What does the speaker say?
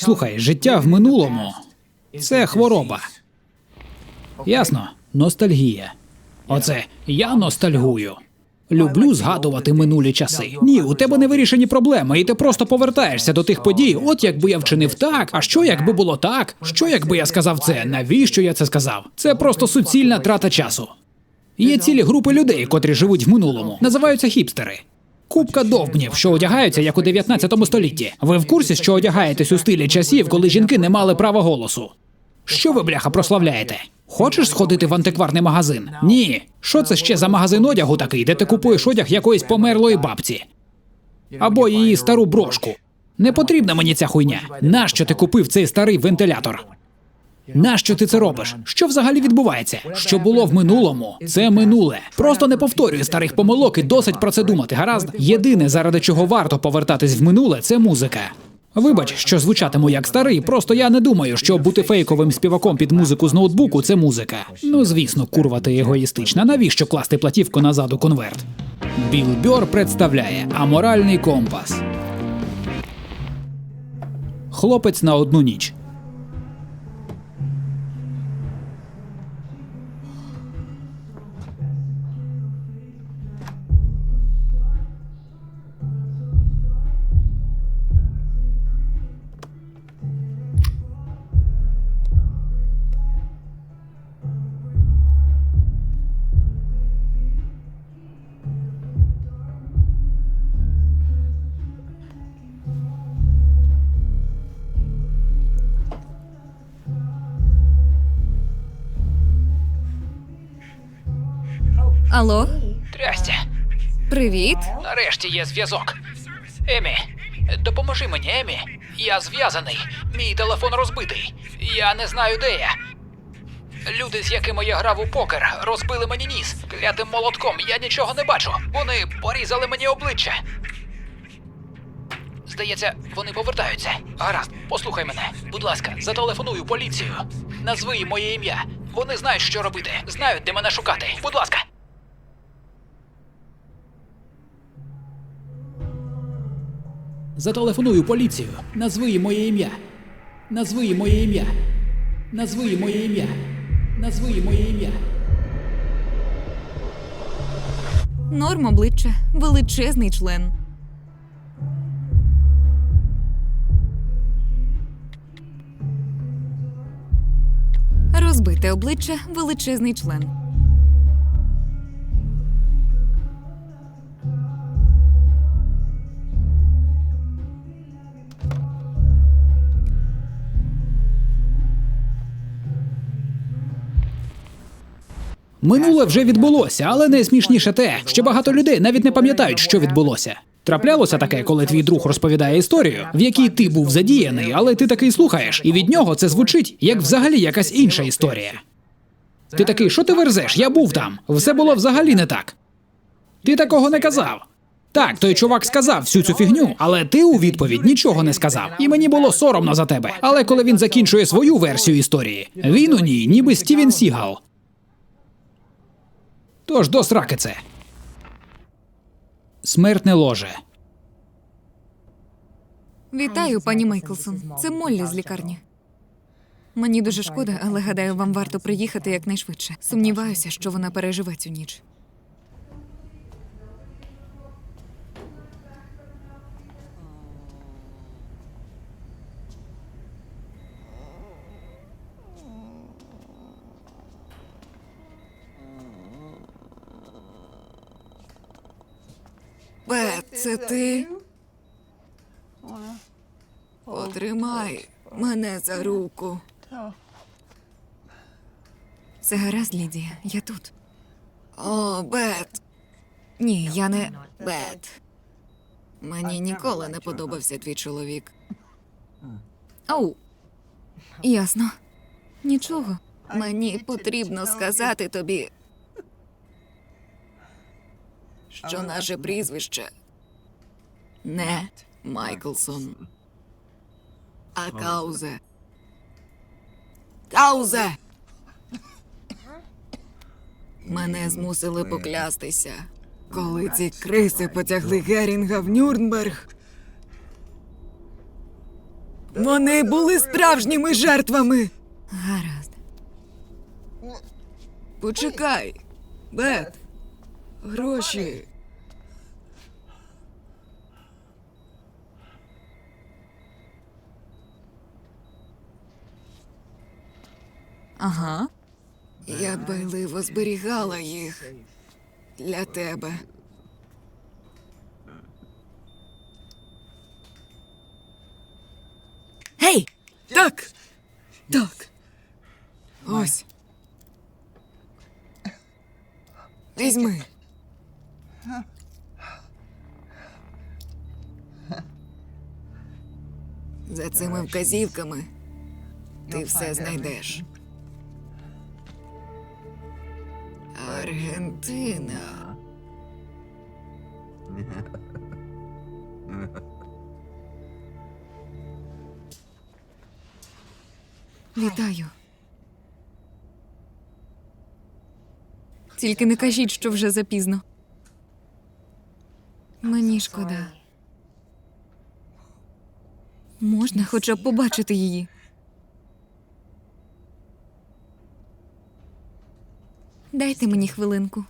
Слухай, життя в минулому це хвороба. Ясно? Ностальгія. Оце я ностальгую. Люблю згадувати минулі часи. Ні, у тебе не вирішені проблеми, і ти просто повертаєшся до тих подій. От якби я вчинив так, а що якби було так? Що якби я сказав це? Навіщо я це сказав? Це просто суцільна трата часу. Є цілі групи людей, котрі живуть в минулому. Називаються хіпстери. Купка довбнів, що одягаються як у 19 столітті. Ви в курсі, що одягаєтесь у стилі часів, коли жінки не мали права голосу? Що ви, бляха, прославляєте? Хочеш сходити в антикварний магазин? Ні. Що це ще за магазин одягу такий, де ти купуєш одяг якоїсь померлої бабці? Або її стару брошку. Не потрібна мені ця хуйня. Нащо ти купив цей старий вентилятор? Нащо ти це робиш? Що взагалі відбувається? Що було в минулому? Це минуле. Просто не повторюй старих помилок і досить про це думати. Гаразд. Єдине, заради чого варто повертатись в минуле, це музика. Вибач, що звучатиму як старий, просто я не думаю, що бути фейковим співаком під музику з ноутбуку це музика. Ну звісно, курва ти егоїстична. Навіщо класти платівку назад у конверт? Біл Бьор представляє аморальний компас. Хлопець на одну ніч. Алло, Трястя, привіт. нарешті є зв'язок. Емі, допоможи мені, Емі. Я зв'язаний. Мій телефон розбитий. Я не знаю, де я. Люди, з якими я грав у покер, розбили мені ніс клятим молотком. Я нічого не бачу. Вони порізали мені обличчя. Здається, вони повертаються. Гаразд, послухай мене. Будь ласка, зателефоную поліцію. Назви їм моє ім'я. Вони знають, що робити. Знають, де мене шукати. Будь ласка. Зателефоную поліцію. Назви моє ім'я. Назви моє ім'я. Назви моє ім'я. Назви моє ім'я. Норм обличчя, величезний член. Розбите обличчя, величезний член. Минуле вже відбулося, але найсмішніше те, що багато людей навіть не пам'ятають, що відбулося. Траплялося таке, коли твій друг розповідає історію, в якій ти був задіяний, але ти такий слухаєш, і від нього це звучить як взагалі якась інша історія. Ти такий, що ти верзеш? Я був там. Все було взагалі не так. Ти такого не казав. Так, той чувак сказав всю цю фігню, але ти у відповідь нічого не сказав. І мені було соромно за тебе. Але коли він закінчує свою версію історії, він у ній ніби Стівен Сігал. Тож до сраки це. Смертне ложе. Вітаю, пані Майклсон. Це Моллі з лікарні. Мені дуже шкода, але гадаю, вам варто приїхати якнайшвидше. Сумніваюся, що вона переживе цю ніч. Бет, це ти? Потримай мене за руку. Все гаразд, Лідія, я тут. О, Бет. Ні, я не Бет. Мені ніколи не подобався твій чоловік. Оу. Ясно. Нічого. Мені потрібно сказати тобі, що наше прізвище не Майклсон, а Каузе. Каузе! Мене змусили поклястися, коли ці криси потягли Герінга в Нюрнберг. Вони були справжніми жертвами. Гаразд. Почекай. Бет. Гроші. Ага. Я дбайливо зберігала їх для тебе. Гей! Так! Так. Ось. Візьми. За цими вказівками ти все знайдеш. Аргентина. Вітаю. Тільки не кажіть, що вже запізно. Шкода. Можна хоча б побачити її. Дайте мені хвилинку.